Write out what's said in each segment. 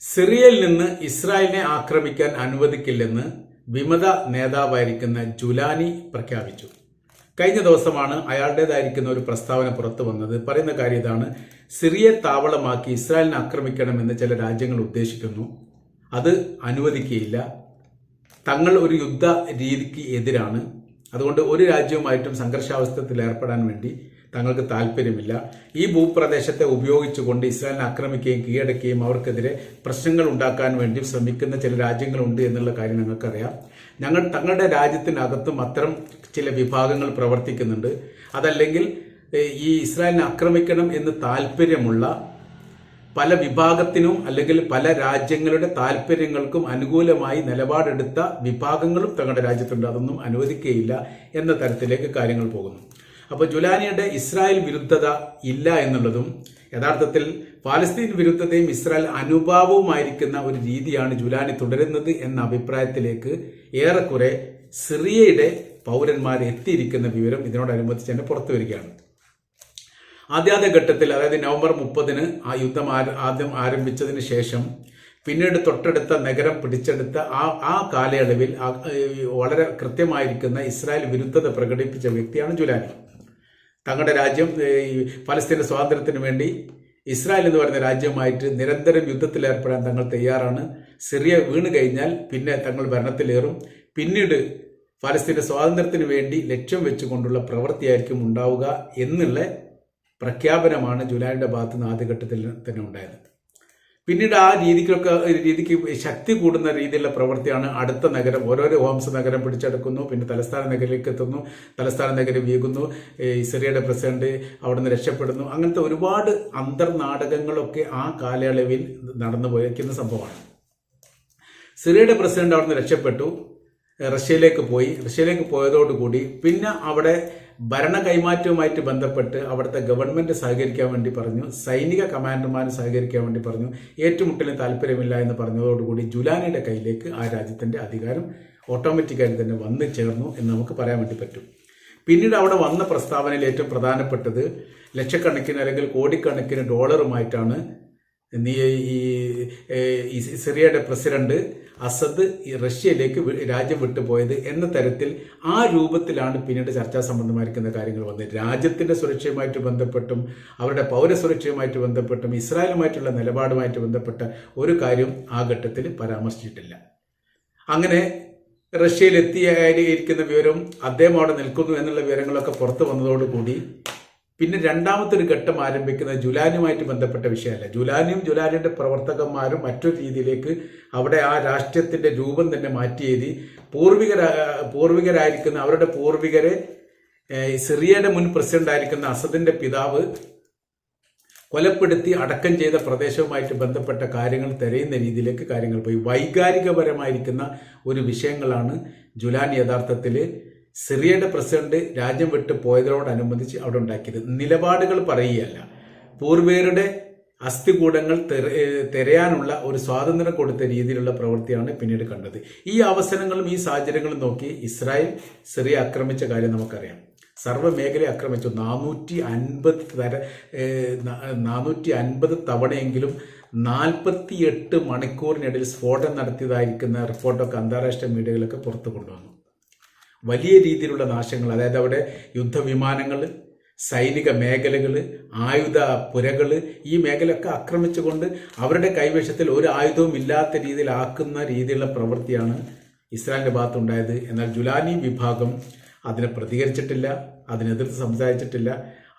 സിറിയയിൽ നിന്ന് ഇസ്രായേലിനെ ആക്രമിക്കാൻ അനുവദിക്കില്ലെന്ന് വിമത നേതാവായിരിക്കുന്ന ജുലാനി പ്രഖ്യാപിച്ചു. കഴിഞ്ഞ ദിവസമാണ് അയാളുടേതായിരിക്കുന്ന ഒരു പ്രസ്താവന പുറത്തു വന്നത്. പറയുന്ന കാര്യം ഇതാണ്. സിറിയെ താവളമാക്കി ഇസ്രായേലിനെ ആക്രമിക്കണമെന്ന് ചില രാജ്യങ്ങൾ ഉദ്ദേശിക്കുന്നു. അത് അനുവദിക്കുകയില്ല. തങ്ങൾ ഒരു യുദ്ധ രീതിക്ക് എതിരാണ്. അതുകൊണ്ട് ഒരു രാജ്യവുമായിട്ടും സംഘർഷാവസ്ഥത്തിൽ ഏർപ്പെടാൻ വേണ്ടി തങ്ങൾക്ക് താല്പര്യമില്ല. ഈ ഭൂപ്രദേശത്തെ ഉപയോഗിച്ചുകൊണ്ട് ഇസ്രായേലിനെ ആക്രമിക്കുകയും കീഴടക്കുകയും അവർക്കെതിരെ പ്രശ്നങ്ങൾ ഉണ്ടാക്കാൻ വേണ്ടി ശ്രമിക്കുന്ന ചില രാജ്യങ്ങളുണ്ട് എന്നുള്ള കാര്യം ഞങ്ങൾക്കറിയാം. ഞങ്ങൾ തങ്ങളുടെ രാജ്യത്തിനകത്തും അത്തരം ചില വിഭാഗങ്ങൾ പ്രവർത്തിക്കുന്നുണ്ട്. അതല്ലെങ്കിൽ ഈ ഇസ്രായേലിനെ ആക്രമിക്കണം എന്ന് താല്പര്യമുള്ള പല വിഭാഗത്തിനും അല്ലെങ്കിൽ പല രാജ്യങ്ങളുടെ താല്പര്യങ്ങൾക്കും അനുകൂലമായി നിലപാടെടുത്ത വിഭാഗങ്ങളും തങ്ങളുടെ രാജ്യത്തുണ്ട്. അതൊന്നും അനുവദിക്കുകയില്ല എന്ന തരത്തിലേക്ക് കാര്യങ്ങൾ പോകുന്നു. അപ്പോൾ ജുലാനിയുടെ ഇസ്രായേൽ വിരുദ്ധത ഇല്ല എന്നുള്ളതും യഥാർത്ഥത്തിൽ പാലസ്തീൻ വിരുദ്ധതയും ഇസ്രായേൽ അനുഭാവവുമായിരിക്കുന്ന ഒരു രീതിയാണ് ജുലാനി തുടരുന്നത് എന്ന അഭിപ്രായത്തിലേക്ക് ഏറെക്കുറെ സിറിയയുടെ പൗരന്മാർ എത്തിയിരിക്കുന്ന വിവരം ഇതിനോടനുബന്ധിച്ച് തന്നെ പുറത്തു വരികയാണ്. ആദ്യാദ്യ ഘട്ടത്തിൽ അതായത് നവംബർ മുപ്പതിന് ആ യുദ്ധം ആദ്യം ആരംഭിച്ചതിന് ശേഷം പിന്നീട് തൊട്ടടുത്ത നഗരം പിടിച്ചെടുത്ത ആ ആ കാലയളവിൽ വളരെ കൃത്യമായിരിക്കുന്ന ഇസ്രായേൽ വിരുദ്ധത പ്രകടിപ്പിച്ച വ്യക്തിയാണ് ജുലാനി. തങ്ങളുടെ രാജ്യം ഈ ഫലസ്തീന്റെ സ്വാതന്ത്ര്യത്തിന് വേണ്ടി ഇസ്രായേൽ എന്ന് പറയുന്ന രാജ്യമായിട്ട് നിരന്തരം യുദ്ധത്തിൽ ഏർപ്പെടാൻ തങ്ങൾ തയ്യാറാണ്. സിറിയ വീണ് കഴിഞ്ഞാൽ പിന്നെ തങ്ങൾ ഭരണത്തിലേറും. പിന്നീട് ഫലസ്തീന്റെ സ്വാതന്ത്ര്യത്തിന് വേണ്ടി ലക്ഷ്യം വെച്ചുകൊണ്ടുള്ള പ്രവൃത്തിയായിരിക്കും ഉണ്ടാവുക എന്നുള്ള പ്രഖ്യാപനമാണ് ജുലൈയുടെ ഭാഗത്ത് നിന്ന് ആദ്യഘട്ടത്തിൽ തന്നെ ഉണ്ടായത്. പിന്നീട് ആ രീതിക്കൊക്കെ രീതിക്ക് ശക്തി കൂടുന്ന രീതിയിലുള്ള പ്രവൃത്തിയാണ് അടുത്ത നഗരം. ഓരോരോ ഹോംസ് നഗരം പിടിച്ചെടുക്കുന്നു പിന്നെ തലസ്ഥാന നഗരിലേക്ക് എത്തുന്നു. തലസ്ഥാന നഗരം വീകുന്നു. സിറിയയുടെ പ്രസിഡന്റ് അവിടുന്ന് രക്ഷപ്പെടുന്നു. അങ്ങനത്തെ ഒരുപാട് അന്തർനാടകങ്ങളൊക്കെ ആ കാലയളവിൽ നടന്നു പോയിരിക്കുന്ന സംഭവമാണ്. സിറിയയുടെ പ്രസിഡന്റ് അവിടുന്ന് രക്ഷപ്പെട്ടു. റഷ്യയിലേക്ക് പോയി. റഷ്യയിലേക്ക് പോയതോടുകൂടി പിന്നെ അവിടെ ഭരണ കൈമാറ്റവുമായിട്ട് ബന്ധപ്പെട്ട് അവിടുത്തെ ഗവൺമെന്റ് സഹകരിക്കാൻ വേണ്ടി പറഞ്ഞു സൈനിക കമാൻഡർമാർ സഹകരിക്കാൻ വേണ്ടി പറഞ്ഞു ഏറ്റുമുട്ടലിന് താല്പര്യമില്ല എന്ന് പറഞ്ഞതോടുകൂടി ജുലാനിയുടെ കയ്യിലേക്ക് ആ രാജ്യത്തിന്റെ അധികാരം ഓട്ടോമാറ്റിക്കായിട്ട് തന്നെ വന്നു ചേർന്നു എന്ന് നമുക്ക് പറയാൻ വേണ്ടി പറ്റും. പിന്നീട് അവിടെ വന്ന പ്രസ്താവനയിൽ ഏറ്റവും പ്രധാനപ്പെട്ടത് ലക്ഷക്കണക്കിന് അല്ലെങ്കിൽ കോടിക്കണക്കിന് ഡോളറുമായിട്ടാണ് നീ ഈ സിറിയയുടെ പ്രസിഡന്റ് അസദ് ഈ റഷ്യയിലേക്ക് രാജ്യം വിട്ടുപോയത് എന്ന തരത്തിൽ ആ രൂപത്തിലാണ് പിന്നീട് ചർച്ചാ സംബന്ധമായിരിക്കുന്ന കാര്യങ്ങൾ വന്നത്. രാജ്യത്തിന്റെ സുരക്ഷയുമായിട്ട് ബന്ധപ്പെട്ടും അവരുടെ പൗരസുരക്ഷയുമായിട്ട് ബന്ധപ്പെട്ടും ഇസ്രായേലുമായിട്ടുള്ള നിലപാടുമായിട്ട് ബന്ധപ്പെട്ട ഒരു കാര്യം ആ ഘട്ടത്തിൽ പരാമർശിച്ചിട്ടില്ല. അങ്ങനെ റഷ്യയിൽ എത്തിയായിരിക്കുന്ന വിവരവും അദ്ദേഹം അവിടെ നിൽക്കുന്നു എന്നുള്ള വിവരങ്ങളൊക്കെ പുറത്തു വന്നതോടുകൂടി പിന്നെ രണ്ടാമത്തെ ഒരു ഘട്ടം ആരംഭിക്കുന്നത് ജുലാനുമായിട്ട് ബന്ധപ്പെട്ട വിഷയമല്ല. ജുലാനിയും ജുലാനിയുടെ പ്രവർത്തകന്മാരും മറ്റൊരു രീതിയിലേക്ക് അവിടെ ആ രാഷ്ട്രീയത്തിന്റെ രൂപം തന്നെ മാറ്റിയെഴുതി പൂർവികര പൂർവികരായിരിക്കുന്ന അവരുടെ പൂർവികരെ സിറിയയുടെ മുൻ പ്രസിഡന്റ് ആയിരിക്കുന്ന അസദിന്റെ പിതാവ് കൊലപ്പെടുത്തി അടക്കം ചെയ്ത പ്രദേശവുമായിട്ട് ബന്ധപ്പെട്ട കാര്യങ്ങൾ തിരയുന്ന രീതിയിലേക്ക് കാര്യങ്ങൾ പോയി. വൈകാരികപരമായിരിക്കുന്ന ഒരു വിഷയങ്ങളാണ് ജുലാൻ യഥാർത്ഥത്തിൽ സിറിയയുടെ പ്രസിഡന്റ് രാജ്യം വിട്ട് പോയതിനോടനുബന്ധിച്ച് അവിടെ ഉണ്ടാക്കിയത്. നിലപാടുകൾ പറയുകയല്ല. പൂർവികരുടെ അസ്ഥികൂടങ്ങൾ തിരയാനുള്ള ഒരു സ്വാതന്ത്ര്യം കൊടുത്ത രീതിയിലുള്ള പ്രവൃത്തിയാണ് പിന്നീട് കണ്ടത്. ഈ അവസരങ്ങളും ഈ സാഹചര്യങ്ങളും നോക്കി ഇസ്രായേൽ സിറിയ ആക്രമിച്ച കാര്യം നമുക്കറിയാം. സർവ മേഖല ആക്രമിച്ചു. നാനൂറ്റി അൻപത് തര നാനൂറ്റി അൻപത് തവണയെങ്കിലും നാൽപ്പത്തി എട്ട് മണിക്കൂറിനിടയിൽ സ്ഫോടനം നടത്തിയതായിരിക്കുന്ന റിപ്പോർട്ടൊക്കെ അന്താരാഷ്ട്ര മീഡിയകളൊക്കെ പുറത്തു കൊണ്ടുവന്നു വലിയ രീതിയിലുള്ള നാശങ്ങൾ അതായത് അവിടെ യുദ്ധവിമാനങ്ങൾ സൈനിക മേഖലകൾ ആയുധ പുരകൾ ഈ മേഖലയൊക്കെ ആക്രമിച്ചുകൊണ്ട് അവരുടെ കൈവശത്തിൽ ഒരു ആയുധവും ഇല്ലാത്ത രീതിയിൽ ആക്കുന്ന രീതിയിലുള്ള പ്രവൃത്തിയാണ് ഇസ്രായേലിന്റെ ഭാഗത്തുണ്ടായത്. എന്നാൽ ജുലാനി വിഭാഗം അതിനെ പ്രതികരിച്ചിട്ടില്ല അതിനെതിർത്ത് സംസാരിച്ചിട്ടില്ല.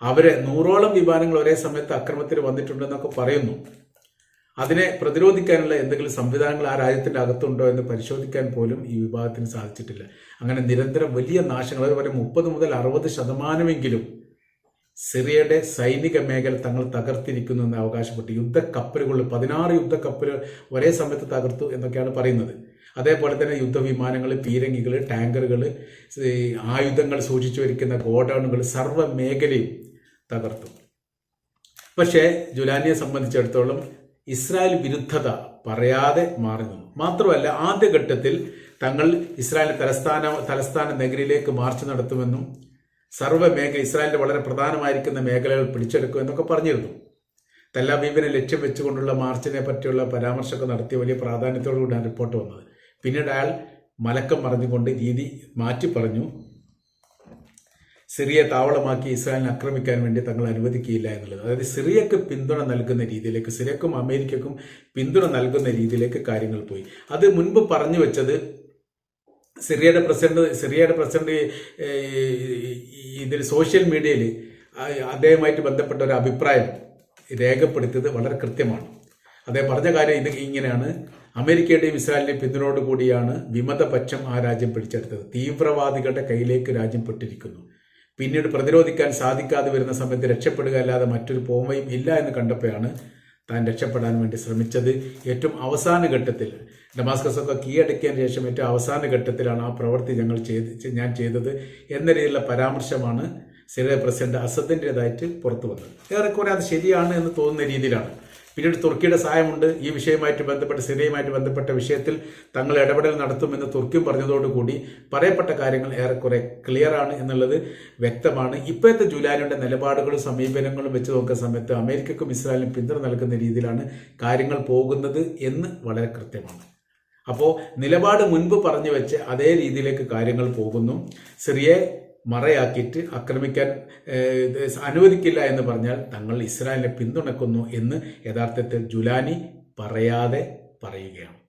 അവരെ നൂറോളം വിമാനങ്ങൾ ഒരേ സമയത്ത് അക്രമത്തിൽ വന്നിട്ടുണ്ടെന്നൊക്കെ പറയുന്നു. അതിനെ പ്രതിരോധിക്കാനുള്ള എന്തെങ്കിലും സംവിധാനങ്ങൾ ആ രാജ്യത്തിന്റെ അകത്തുണ്ടോ എന്ന് പരിശോധിക്കാൻ പോലും ഈ വിഭാഗത്തിന് സാധിച്ചിട്ടില്ല. അങ്ങനെ നിരന്തരം വലിയ നാശങ്ങൾ അതുപോലെ മുപ്പത് മുതൽ അറുപത് ശതമാനമെങ്കിലും സിറിയയുടെ സൈനിക മേഖല തങ്ങൾ തകർത്തിരിക്കുന്നു എന്ന് അവകാശപ്പെട്ടു. യുദ്ധക്കപ്പലുകൾ പതിനാറ് യുദ്ധക്കപ്പലുകൾ ഒരേ സമയത്ത് തകർത്തു എന്നൊക്കെയാണ് പറയുന്നത്. അതേപോലെ തന്നെ യുദ്ധവിമാനങ്ങൾ പീരങ്കികൾ ടാങ്കറുകൾ ആയുധങ്ങൾ സൂക്ഷിച്ചു വരിക്കുന്ന ഗോഡൌണുകൾ സർവ മേഖലയും തകർത്തു. പക്ഷേ ജുലാനിയെ സംബന്ധിച്ചിടത്തോളം ഇസ്രായേൽ വിരുദ്ധത പറയാതെ മാറി നിന്നു. മാത്രമല്ല ആദ്യഘട്ടത്തിൽ തങ്ങൾ ഇസ്രായേൽ തലസ്ഥാന തലസ്ഥാന നഗരിയിലേക്ക് മാർച്ച് നടത്തുമെന്നും സർവ മേഖല ഇസ്രായേലിന്റെ വളരെ പ്രധാനമായിരിക്കുന്ന മേഖലകൾ പിടിച്ചെടുക്കുമെന്നൊക്കെ പറഞ്ഞിരുന്നു. തെല്ലാബീബിനെ ലക്ഷ്യം വെച്ചുകൊണ്ടുള്ള മാർച്ചിനെ പറ്റിയുള്ള പരാമർശമൊക്കെ നടത്തിയ വലിയ പ്രാധാന്യത്തോടു കൂടിയാണ് റിപ്പോർട്ട് വന്നത്. പിന്നീട് അയാൾ മലക്കം പറഞ്ഞുകൊണ്ട് രീതി മാറ്റി പറഞ്ഞു. സിറിയെ താവളമാക്കി ഇസ്രായേലിനെ ആക്രമിക്കാൻ വേണ്ടി തങ്ങൾ അനുവദിക്കുകയില്ല എന്നുള്ളത്. അതായത് സിറിയക്ക് പിന്തുണ നൽകുന്ന രീതിയിലേക്ക് സിറിയക്കും അമേരിക്കക്കും പിന്തുണ നൽകുന്ന രീതിയിലേക്ക് കാര്യങ്ങൾ പോയി. അത് മുൻപ് പറഞ്ഞു വെച്ചത് സിറിയയുടെ പ്രസിഡന്റ് സിറിയയുടെ പ്രസിഡന്റ് ഇതിൽ സോഷ്യൽ മീഡിയയിൽ അദ്ദേഹമായിട്ട് ബന്ധപ്പെട്ട ഒരു അഭിപ്രായം രേഖപ്പെടുത്തിയത് വളരെ കൃത്യമാണ്. അദ്ദേഹം പറഞ്ഞ കാര്യം ഇത് ഇങ്ങനെയാണ്. അമേരിക്കയുടെയും ഇസ്രായേലിന്റെയും പിന്തുണയോടുകൂടിയാണ് വിമതപക്ഷം ആ രാജ്യം പിടിച്ചെടുത്തത്. തീവ്രവാദികളുടെ കയ്യിലേക്ക് രാജ്യം പെട്ടിരിക്കുന്നു. പിന്നീട് പ്രതിരോധിക്കാൻ സാധിക്കാതെ വരുന്ന സമയത്ത് രക്ഷപ്പെടുക അല്ലാതെ മറ്റൊരു പോമയും ഇല്ല എന്ന് കണ്ടപ്പോഴാണ് താൻ രക്ഷപ്പെടാൻ വേണ്ടി ശ്രമിച്ചത്. ഏറ്റവും അവസാന ഘട്ടത്തിൽ ഡമാസ്കസ് ഒക്കെ കീഴടക്കിയതിന് ശേഷം ഏറ്റവും അവസാന ഘട്ടത്തിലാണ് ആ പ്രവൃത്തി ഞങ്ങൾ ചെയ്ത് ഞാൻ ചെയ്തത് എന്ന രീതിയിലുള്ള പരാമർശമാണ് സിറിയ പ്രസിഡന്റ് അസദിന്റെതായിട്ട് പുറത്തു വന്നത്. ഏറെക്കുറെ അത് ശരിയാണ് എന്ന് തോന്നുന്ന രീതിയിലാണ്. പിന്നീട് തുർക്കിയുടെ സഹായമുണ്ട്. ഈ വിഷയവുമായിട്ട് ബന്ധപ്പെട്ട് സിറിയയുമായിട്ട് ബന്ധപ്പെട്ട വിഷയത്തിൽ തങ്ങൾ ഇടപെടൽ നടത്തുമെന്ന് തുർക്കിയും പറഞ്ഞതോടുകൂടി പറയപ്പെട്ട കാര്യങ്ങൾ ഏറെക്കുറെ ക്ലിയർ ആണ് എന്നുള്ളത് വ്യക്തമാണ്. ഇപ്പോഴത്തെ ജൂലാനിയുടെ നിലപാടുകളും സമീപനങ്ങളും വെച്ച് നോക്കുന്ന സമയത്ത് അമേരിക്കക്കും ഇസ്രായേലിനും പിന്തുണ നൽകുന്ന രീതിയിലാണ് കാര്യങ്ങൾ പോകുന്നത് എന്ന് വളരെ കൃത്യമാണ്. അപ്പോൾ നിലപാട് മുൻപ് പറഞ്ഞു വെച്ച് അതേ രീതിയിലേക്ക് കാര്യങ്ങൾ പോകുന്നു. സിറിയെ മറയാക്കിയിട്ട് ആക്രമിക്കാൻ അനുവദിക്കില്ല എന്ന് പറഞ്ഞാൽ തങ്ങൾ ഇസ്രായേലിനെ പിന്തുണക്കുന്നു എന്ന് യഥാർത്ഥത്തിൽ ജുലാനി പറയാതെ പറയുകയാണ്.